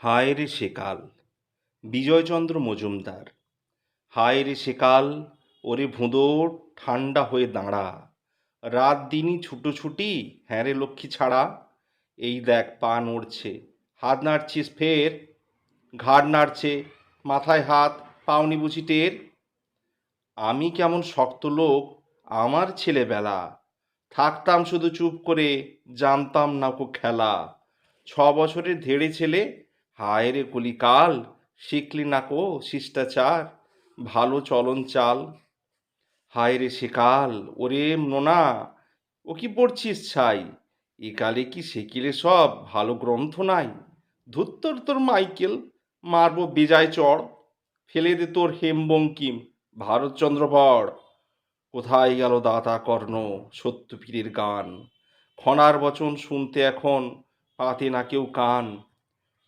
হায় রে সেকাল বিজয়চন্দ্র মজুমদার, হায় রে সেকাল ওরে ভুঁদোর ঠান্ডা হয়ে দাঁড়া, রাত দিনই ছুটোছুটি হ্যাঁ রে লক্ষ্মী ছাড়া, এই দেখ পা নড়ছে, হাত নাড়ছিস ফের, ঘাড় নাড়ছে, মাথায় হাত, পাওনি বুঝি টের, আমি কেমন শক্ত লোক, আমার ছেলেবেলা, থাকতাম শুধু চুপ করে, জানতাম না কো খেলা, ছ বছরের ধেড়ে ছেলে হায় রে কলিকাল, শিখলি না কো শিষ্টাচার, ভালো চলন চাল। হায় রে সেকাল ওরে নোনা, ও কি পড়ছিস ছাই? একালে কি সেকিলে সব, ভালো গ্রন্থ নাই। ধুত্তর তোর মাইকেল, মারবো বেজায় চড়। ফেলে দে তোর হেমবঙ্কিম ভারতচন্দ্র বড়। কোথায় গেল দাতা কর্ণ, সত্যপীরের গান? খনার বচন শুনতে এখন পাতে না কেউ কান।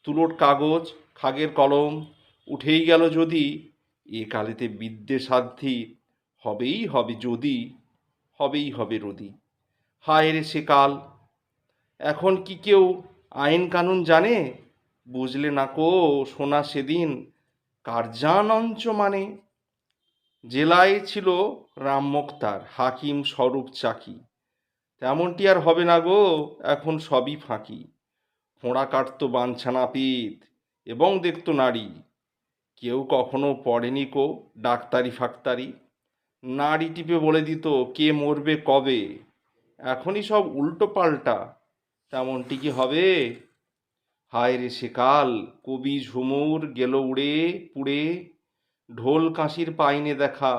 তুলোর কাগজ, খাগের কলম, উঠেই গেল যদি, এ কালেতে বিদ্যে সাধ্যি হবেই হবে যদি, হবেই হবে রদি। হায় রে সে কাল! এখন কি কেউ আইন কানুন জানে? বুঝলে না কো সোনা সেদিন কার্যানঞ্চ মানে? জেলায় ছিল রাম মোক্তার, হাকিম স্বরূপ চাকি। তেমনটি আর হবে না গো, এখন সবই ফাঁকি। ফোঁড়া কাটতো বাঞ্ছানা পিত এবং দেখতো নারী। কেউ কখনো পড়েনি কো ডাক্তারি ফাক্তারি। নাড়ি টিপে বলে দিত, কে মরবে কবে? এখনই সব উল্টো পাল্টা। তেমনটি কি হবে? হায় রে সেকাল কবি ঝুমুর গেল উড়ে পুড়ে, ঢোল কাঁসির পাইনে দেখা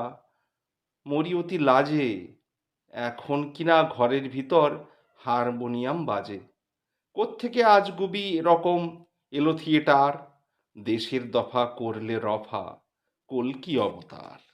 মরি অতি লাজে, এখন কিনা ঘরের ভিতর হারমোনিয়াম বাজে। কোত্থেকে আজগুবি এরকম এলো থিয়েটার? দেশের দফা করলে রফা কলকি অবতার।